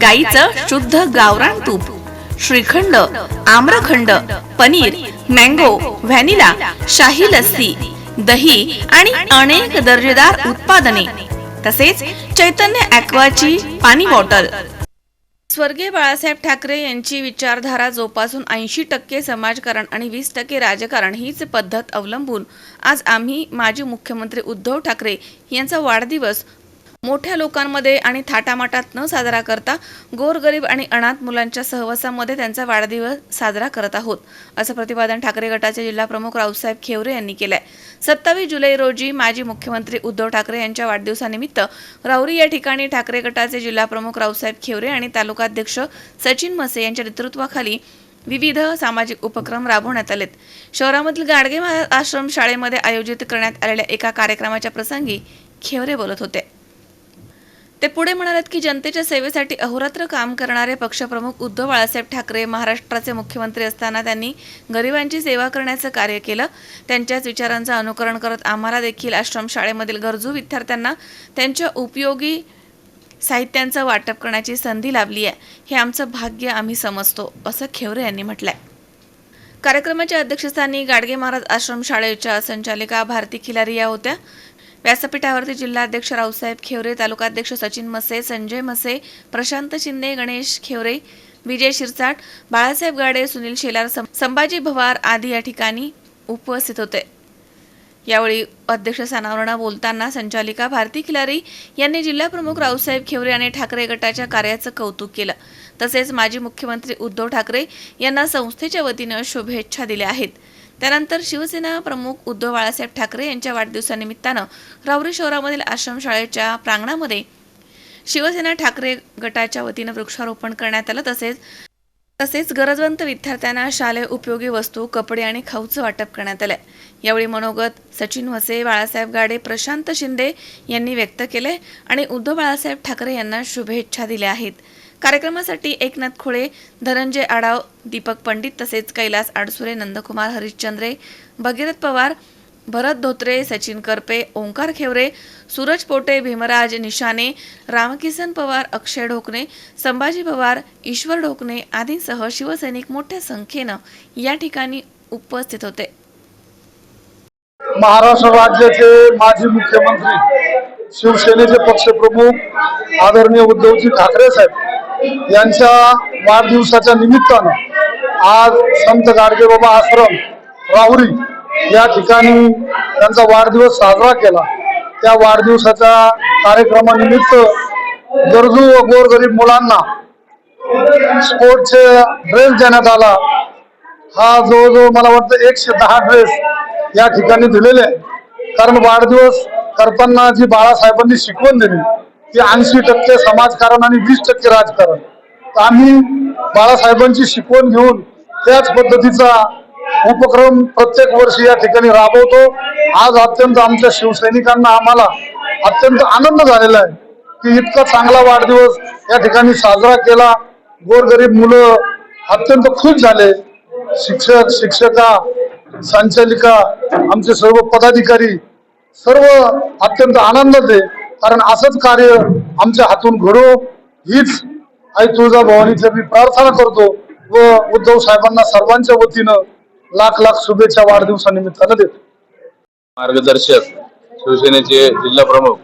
गाईचं शुद्ध गावरान तूप श्रीखंड आम्रखंड पनीर मँगो व्हॅनिला शाही लस्सी दही आणि अनेक दर्जेदार उत्पादने तसेच चैतन्य ॲक्वाची पाणी बॉटल. स्वर्गीय बाळासाहेब ठाकरे यांची विचारधारा जोपासून ऐंशी टक्के समाजकारण आणि वीस टक्के राजकारण हीच पद्धत अवलंबून आज आम्ही माजी मुख्यमंत्री उद्धव ठाकरे यांचा वाढदिवस मोठ्या लोकांमध्ये आणि थाटामाटात न साजरा करता गोरगरीब आणि अनाथ मुलांच्या सहवासामध्ये त्यांचा वाढदिवस साजरा करत आहोत असं प्रतिपादन ठाकरे गटाचे जिल्हाप्रमुख रावसाहेब खेवरे यांनी केलंय. सत्तावीस जुलै रोजी माजी मुख्यमंत्री उद्धव ठाकरे यांच्या वाढदिवसानिमित्त राऊरी या ठिकाणी ठाकरे गटाचे जिल्हाप्रमुख रावसाहेब खेवरे आणि तालुकाध्यक्ष सचिन मसे यांच्या नेतृत्वाखाली विविध सामाजिक उपक्रम राबवण्यात आलेत. शहरामधील गाडगे आश्रम शाळेमध्ये आयोजित करण्यात आलेल्या एका कार्यक्रमाच्या प्रसंगी खेवरे बोलत होते. ते पुढे म्हणालेत की जनतेच्या सेवेसाठी अहोरात्र काम करणारे पक्षप्रमुख उद्धव बाळासाहेब ठाकरे महाराष्ट्राचे मुख्यमंत्री असताना त्यांनी गरिबांची सेवा करण्याचं कार्य केलं. त्यांच्याच विचारांचं अनुकरण करत आम्हाला देखील आश्रमशाळेमधील गरजू विद्यार्थ्यांना त्यांच्या उपयोगी साहित्यांचं वाटप करण्याची संधी लाभली आहे. हे आमचं भाग्य आम्ही समजतो असं खेवरे यांनी म्हटलंय. कार्यक्रमाच्या अध्यक्षस्थानी गाडगे महाराज आश्रमशाळेच्या संचालिका भारती खिलारी या होत्या. व्यासपीठावरती जिल्हाध्यक्ष रावसाहेब खेवरे तालुकाध्यक्ष सचिन मसे संजय मसे प्रशांत शिंदे गणेश खेवरे विजय शिरसाट बाळासाहेब गाडे सुनील शेलार सं- संभाजी भवार आदी या ठिकाणी उपस्थित होते. यावेळी अध्यक्षस्थानावरून बोलताना संचालिका भारती खिलारी यांनी जिल्हाप्रमुख रावसाहेब खेवरे आणि ठाकरे गटाच्या कार्याचं कौतुक केलं. तसेच माजी मुख्यमंत्री उद्धव ठाकरे यांना संस्थेच्या वतीनं शुभेच्छा दिल्या आहेत. त्यानंतर शिवसेना प्रमुख उद्धव बाळासाहेब ठाकरे यांच्या वाढदिवसानिमित्तानं राऊरी शहरामधील आश्रमशाळेच्या प्रांगणामध्ये शिवसेना ठाकरे गटाच्या वतीनं वृक्षारोपण करण्यात आलं. तसेच तसेच गरजवंत विद्यार्थ्यांना शालेय उपयोगी वस्तू कपडे आणि खाऊचं वाटप करण्यात आलं यावेळी मनोगत सचिन वसे बाळासाहेब गाडे प्रशांत शिंदे यांनी व्यक्त केले आणि उद्धव बाळासाहेब ठाकरे यांना शुभेच्छा दिल्या आहेत. कार्यक्रमासाठी एकनाथ खोळे धनंजय आडाव दीपक पंडित तसेच कैलास आडसुरे नंदकुमार हरिश्चंद्रे भगीरथ पवार भरत धोत्रे सचिन करपे ओंकार खेवरे सूरज पोटे भीमराज निशाने रामकिसन पवार अक्षय ढोकणे संभाजी पवार ईश्वर ढोकणे आदींसह शिवसैनिक मोठ्या संख्येनं या ठिकाणी उपस्थित होते. महाराष्ट्र राज्याचे माजी मुख्यमंत्री शिवसेनेचे पक्षप्रमुख आदरणीय उद्धवजी ठाकरे साहेब यांच्या वाढदिवसाच्या निमित्तानं आज संत गाडगेबाबा आश्रम राहुरी या ठिकाणी त्यांचा वाढदिवस साजरा केला. त्या वाढदिवसाच्या कार्यक्रमानिमित्त गरजू व गोरगरीब मुलांना स्पोर्टचे ड्रेस देण्यात आला. हा जवळजवळ मला वाटतं एकशे दहा ड्रेस या ठिकाणी दिलेले आहे कारण वाढदिवस करताना जी बाळासाहेबांनी शिकवण दिली ते ऐंशी टक्के समाजकारण आणि वीस टक्के राजकारण. तर आम्ही बाळासाहेबांची शिकवण घेऊन त्याच पद्धतीचा उपक्रम प्रत्येक वर्षी या ठिकाणी राबवतो. आज अत्यंत आमच्या शिवसैनिकांना आम्हाला अत्यंत आनंद झालेला आहे की इतका चांगला वाढदिवस या ठिकाणी साजरा केला. गोरगरीब मुलं अत्यंत खुश झाले. शिक्षक शिक्षका संचालिका आमचे सर्व पदाधिकारी सर्व अत्यंत आनंदात आहे. कारण असंच कार्य आमच्या हातून घडो हीच आई तुळजाभवानीची मी प्रार्थना करतो व उद्धव साहेबांना सर्वांच्या वतीनं लाख लाख शुभेच्छा वाढदिवसानिमित्तानं देतो. मार्गदर्शक शिवसेनेचे जिल्हा प्रमुख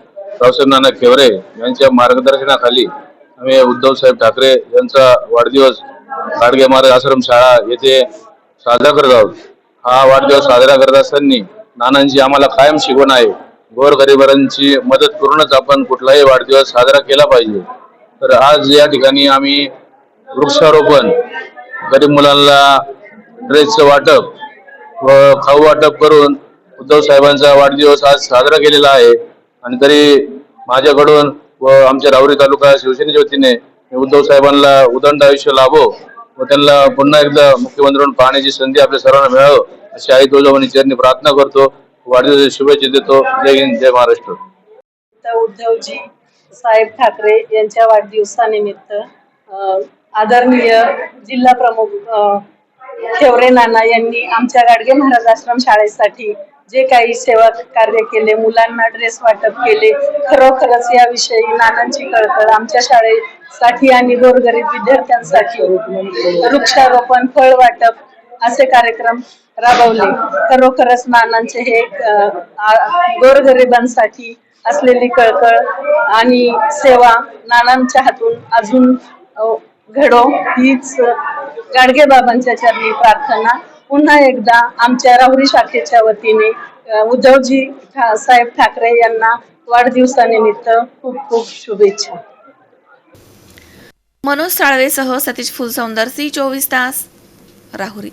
रावसाहेब नाना खेवरे यांच्या मार्गदर्शनाखाली आम्ही उद्धव साहेब ठाकरे यांचा वाढदिवस गाडगे महाराज आश्रम शाळा येथे साजरा करत आहोत. हा वाढदिवस साजरा करत असताना नानांची आम्हाला कायम शिकवण आहे. गोरगरिबांची मदत करूनच आपण कुठलाही वाढदिवस साजरा केला पाहिजे. तर आज या ठिकाणी आम्ही वृक्षारोपण गरीब मुलांना ड्रेसचं वाटप व खाऊ वाटप करून उद्धव साहेबांचा वाढदिवस आज साजरा केलेला आहे. आणि तरी माझ्याकडून व आमच्या राहुरी तालुका शिवसेनेच्या वतीने उद्धव साहेबांना उदंड आयुष्य लाभो व त्यांना पुन्हा एकदा मुख्यमंत्र्यांकडून पाहण्याची संधी आपल्या सर्वांना मिळावं अशी आई तुळजाभवानी चरणी प्रार्थना करतो. वाढदिवस शुभेच्छा देतो. जय हिंद जय महाराष्ट्र. उद्धवजी साहेब ठाकरे यांच्या वाढदिवसानिमित्त आदरणीय जिल्हा प्रमुख ठेवरे नाना यांनी आमच्या गाडगे महाराज आश्रम शाळेसाठी जे काही सेवा कार्य केले मुलांना ड्रेस वाटप केले खरोखरच याविषयी नानांची कळकळ आमच्या शाळेसाठी आणि गोरगरीब विद्यार्थ्यांसाठी. वृक्षारोपण फळ वाटप असे कार्यक्रम राबवले. खरोखरच नानांचे हे गोरगरिबांसाठी असलेली कळकळ आणि सेवा नानांच्या हातून अजून घडो हीच गाडगे बाबांच्या चरणी प्रार्थना. पुन्हा एकदा आमच्या राहुरी शाखेच्या वतीने उद्धवजी साहेब ठाकरे यांना वाढदिवसानिमित्त खूप खूप शुभेच्छा. मनोज साळवेसह सतीश फुलसौंदर सी चोवीस तास राहुरी.